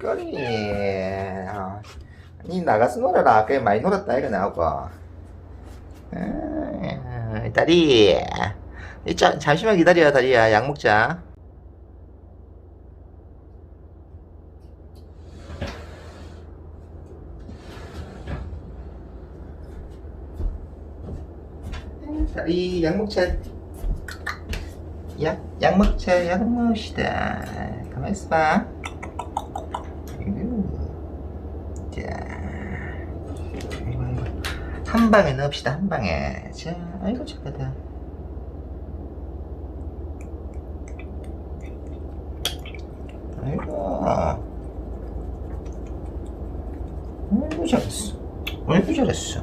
꼬리 어. 니 나가서 놀아라. 꽤 많이 놀았다 이거 나오고. 음, 다리. 이 자, 잠시만 기다려 다리야. 약 먹자. 다리 약 먹자. 약, 약 먹자. 약 먹읍시다. 가만 있어봐 아이고. 자 아이고, 아이고. 한 방에 넣읍시다. 한 방에. 자 아이고 착하다. 아이고. 아이고 잘했어. 아이고 잘했어.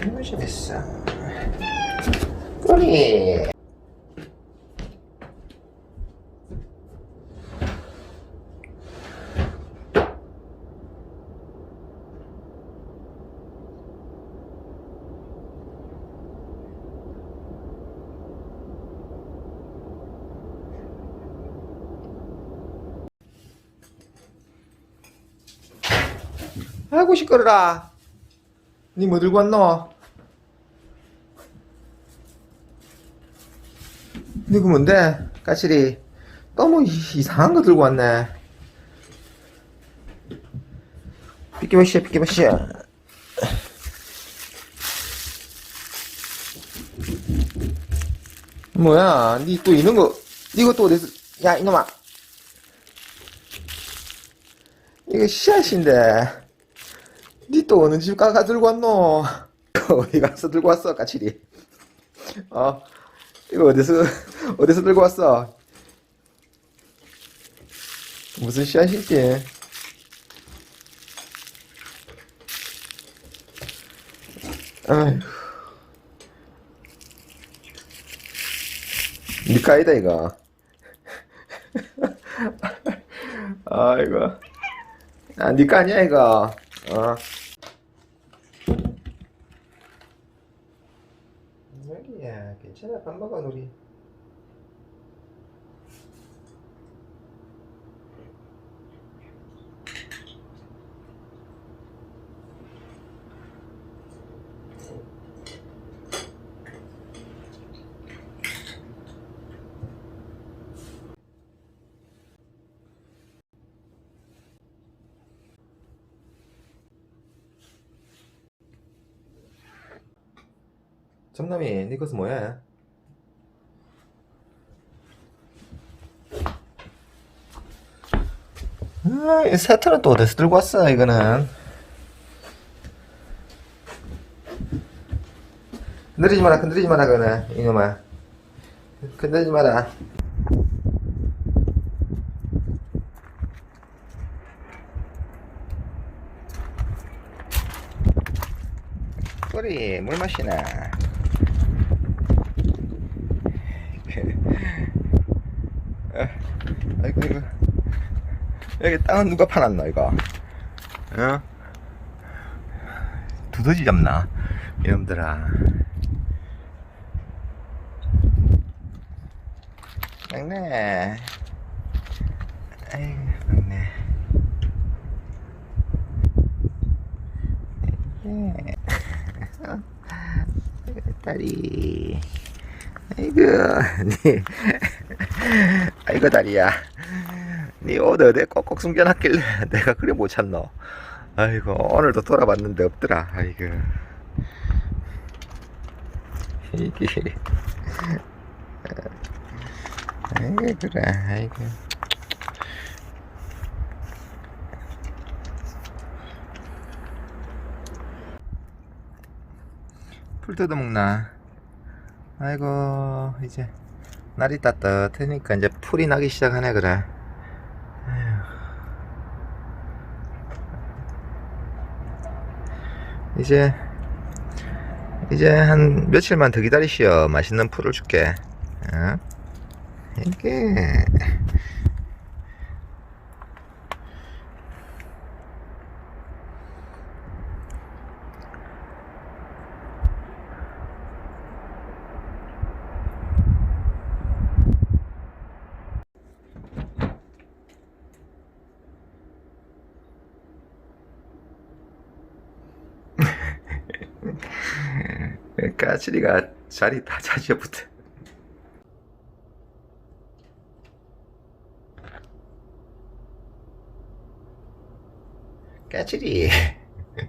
아이고 잘했어. 꼬리 아이고 시끄러라. 니 뭐 들고 왔노? 니그 뭔데? 까칠이. 또뭐 이상한 거 들고 왔네. 비키버시야 비키버시야 뭐야? 니 또 이런 거 이거 또 어디서 야 이놈아. 이거 씨앗인데 니 또 어느 집 가가 들고 왔노? 어디 가서 들고 왔어, 까칠이? 어, 이거 어디서, 어디서 들고 왔어? 무슨 씨앗이지? 아휴. 니까 아니다, 이거. 아이고. 아, 니까 아니야, 이거. 어. 여기 야, 괜찮아, 밥 먹어, 우리. 정남이, 네 것은 뭐야? 아, 이 세트는 또 어디서 들고 왔어, 이거는? 건드리지 마라, 건드리지 마라, 그거는, 이놈아. 건드리지 마라. 꼬리, 물 마시나. 아, 아이고, 이거. 여기 땅은 누가 파놨노, 이거? 어? 두더지 잡나? 이놈들아. 막내. 아이고, 막내. 네. 다리. 아이고, 니. 아이고, 다리야. 니 옷 어디 꼭꼭 숨겨놨길래 내가 그래 못 찾노. 아이고, 오늘도 돌아봤는데 없더라. 아이고. 이게. 아이고, 그래. 아이고. 풀 뜯어먹나? 아이고, 이제 날이 따뜻하니까 이제 풀이 나기 시작하네, 그래. 이제, 이제 한 며칠만 더 기다리시오. 맛있는 풀을 줄게. 어? 이게. 까칠이가 자리 다 차지어붙어. 까칠이.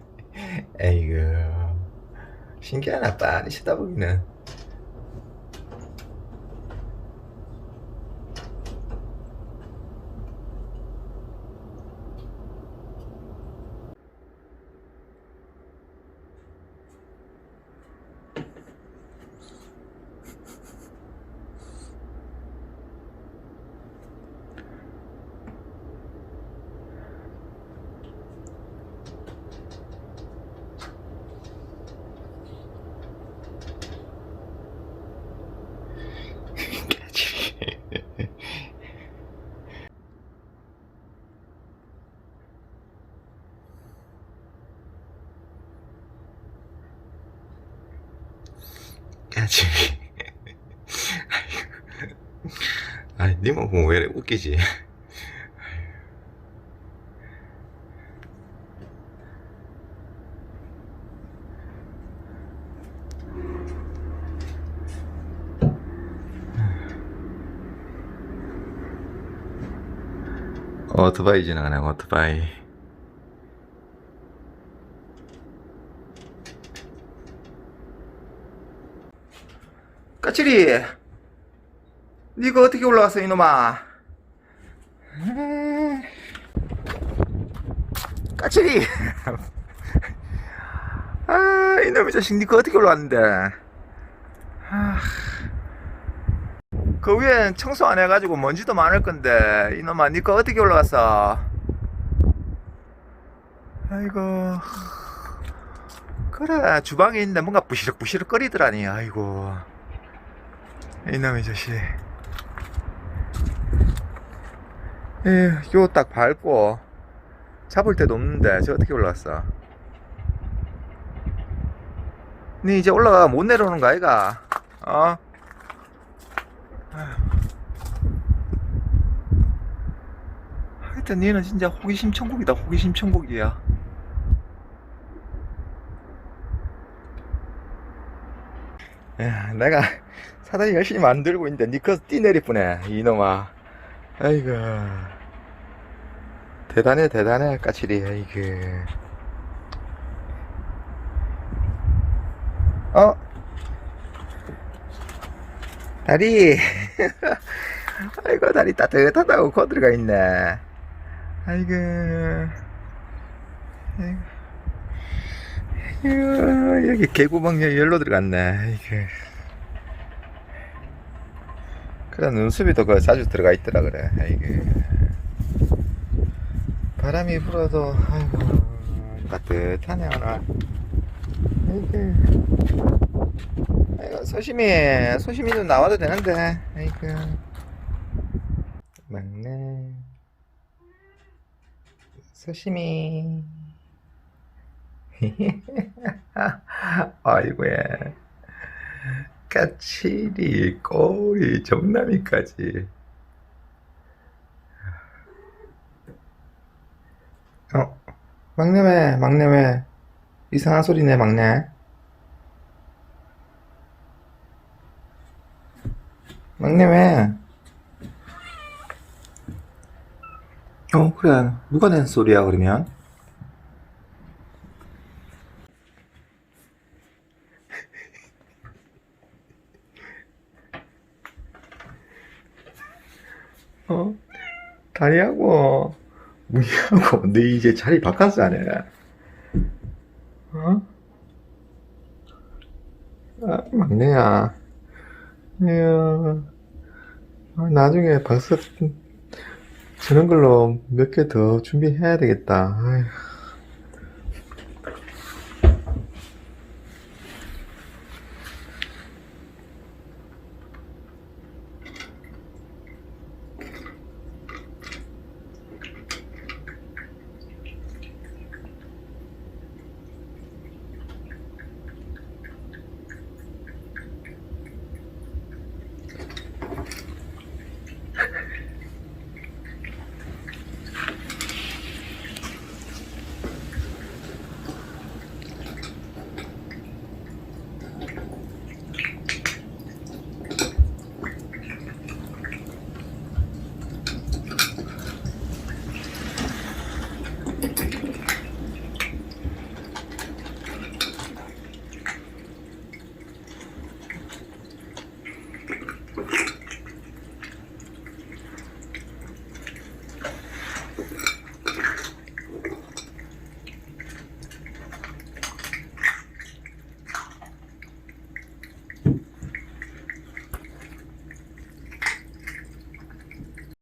에이구. 신기하나, 빨리 쳐다보기는. 까칠이. 까칠이. 아니, 니만 보면 왜 이래 웃기지? 오토바이 지나가네, 오토바이. 까칠이! 니가 어떻게 올라왔어, 이놈아? 에이. 까칠이! 아, 이놈의 자식, 니가 어떻게 올라왔는데? 아. 그 위엔 청소 안 해가지고 먼지도 많을 건데 이놈아 니거 어떻게 올라갔어? 아이고 그래 주방에 있는데 뭔가 부시럭부시럭 거리더라니 아이고 이놈의 자식 에휴 요딱 밟고 잡을 데도 없는데 저 어떻게 올라갔어? 니 이제 올라가 못 내려오는 거 아이가? 어? 하여튼 얘는 진짜 호기심 천국이다 호기심 천국이야 야, 내가 사다리 열심히 만들고 있는데 니꺼 뛰내릴 뿐에 이놈아. 아이고. 대단해 대단해 까칠이. 아이고. 어? 다리. 아이고 다리 따뜻하다고 거들어가 있네. 아이고. 아이고. 아이고, 여기 개구멍 열로 들어갔네. 아이고 그래 눈썹이도 그 자주 들어가 있더라 그래. 아이고 바람이 불어도 아이고 따뜻하네 오늘. 아이고 아이고 소심이 소심이도 나와도 되는데. 아이고. 막내. 소심이. 아이고야 까칠이 꼬리 정남이까지. 어 막내매 막내매. 이상한 소리네 막내. 막내매. 어 그래. 누가 낸 소리야 그러면 어 다리하고 무늬하고 너 이제 자리 바꿨어 안 해? 어? 아, 막내야 아, 나중에 박스 저런 걸로 몇 개 더 준비해야 되겠다 아휴.